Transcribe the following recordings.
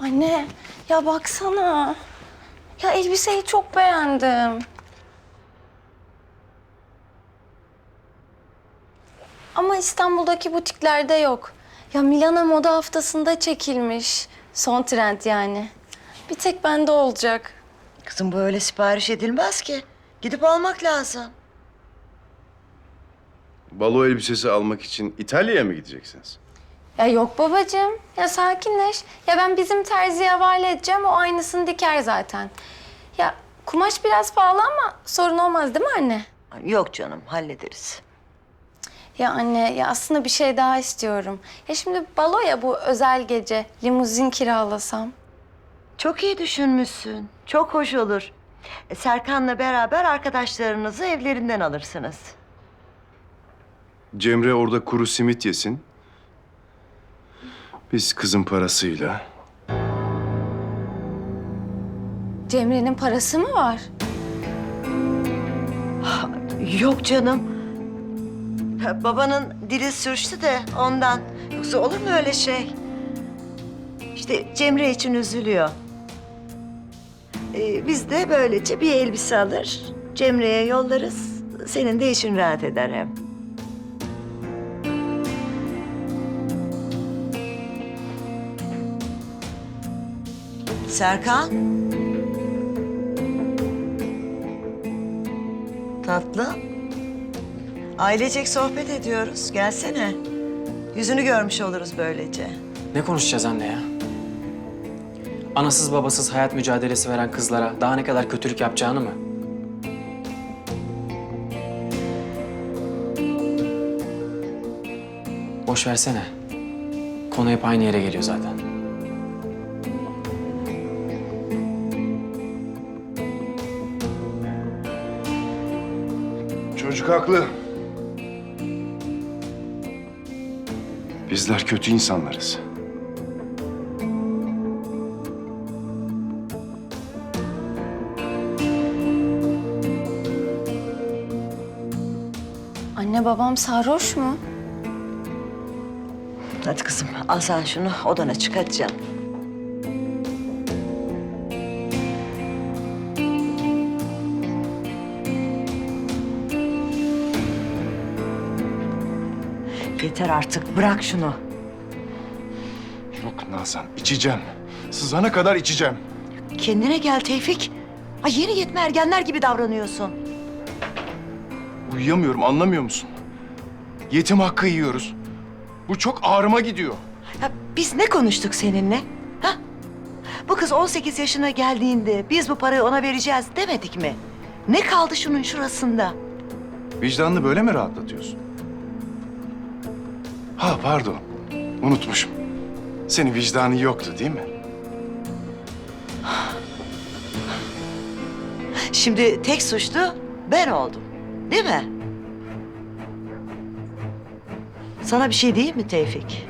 Anne ya baksana. Ya elbiseyi çok beğendim. Ama İstanbul'daki butiklerde yok. Ya Milano Moda Haftası'nda çekilmiş. Son trend yani. Bir tek bende olacak. Kızım böyle sipariş edilmez ki. Gidip almak lazım. Balo elbisesi almak için İtalya'ya mı gideceksiniz? Ya yok babacığım. Ya sakinleş. Ya ben bizim terziye havale edeceğim. O aynısını diker zaten. Ya kumaş biraz pahalı ama sorun olmaz değil mi anne? Yok canım hallederiz. Ya anne ya aslında bir şey daha istiyorum. Ya şimdi balo ya bu özel gece. Limuzin kiralasam. Çok iyi düşünmüşsün. Çok hoş olur. E, Serkan'la beraber arkadaşlarınızı evlerinden alırsınız. Cemre orada kuru simit yesin. Biz kızın parasıyla Cemre'nin parası mı var? Yok canım. Ha, Babanın dili sürçtü de ondan. Yoksa olur mu öyle şey? İşte Cemre için üzülüyor. Ee, biz de böylece bir elbise alır, Cemre'ye yollarız. Senin de için rahat eder hem. Serkan. Tatlı. Ailecek sohbet ediyoruz. Gelsene. Yüzünü görmüş oluruz böylece. Ne konuşacağız anne ya? Anasız babasız hayat mücadelesi veren kızlara daha ne kadar kötülük yapacağını mı? Boş versene. Konu hep aynı yere geliyor zaten. Çocuk haklı. Bizler kötü insanlarız. Anne babam sarhoş mu? Hadi kızım al sen şunu odana çık hadi canım. Yeter artık bırak şunu. Yok Nazan, içeceğim. Sızana kadar içeceğim. Kendine gel Tevfik. Ay yeni yetme ergenler gibi davranıyorsun. Uyuyamıyorum, anlamıyor musun? Yetim hakkı yiyoruz. Bu çok ağrıma gidiyor. Ya biz ne konuştuk seninle? Ha? Bu kız 18 yaşına geldiğinde biz bu parayı ona vereceğiz demedik mi? Ne kaldı şunun şurasında? Vicdanını böyle mi rahatlatıyorsun? Ha pardon, unutmuşum. Senin vicdanın yoktu değil mi? Şimdi tek suçlu ben oldum. Değil mi? Sana bir şey diyeyim mi Tevfik?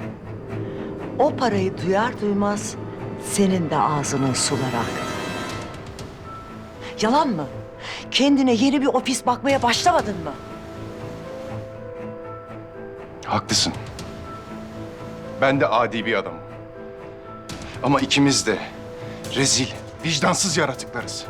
O parayı duyar duymaz senin de ağzının suları aktı. Yalan mı? Kendine yeni bir ofis bakmaya başlamadın mı? Haklısın. Ben de adi bir adamım. Ama ikimiz de rezil, vicdansız yaratıklarız.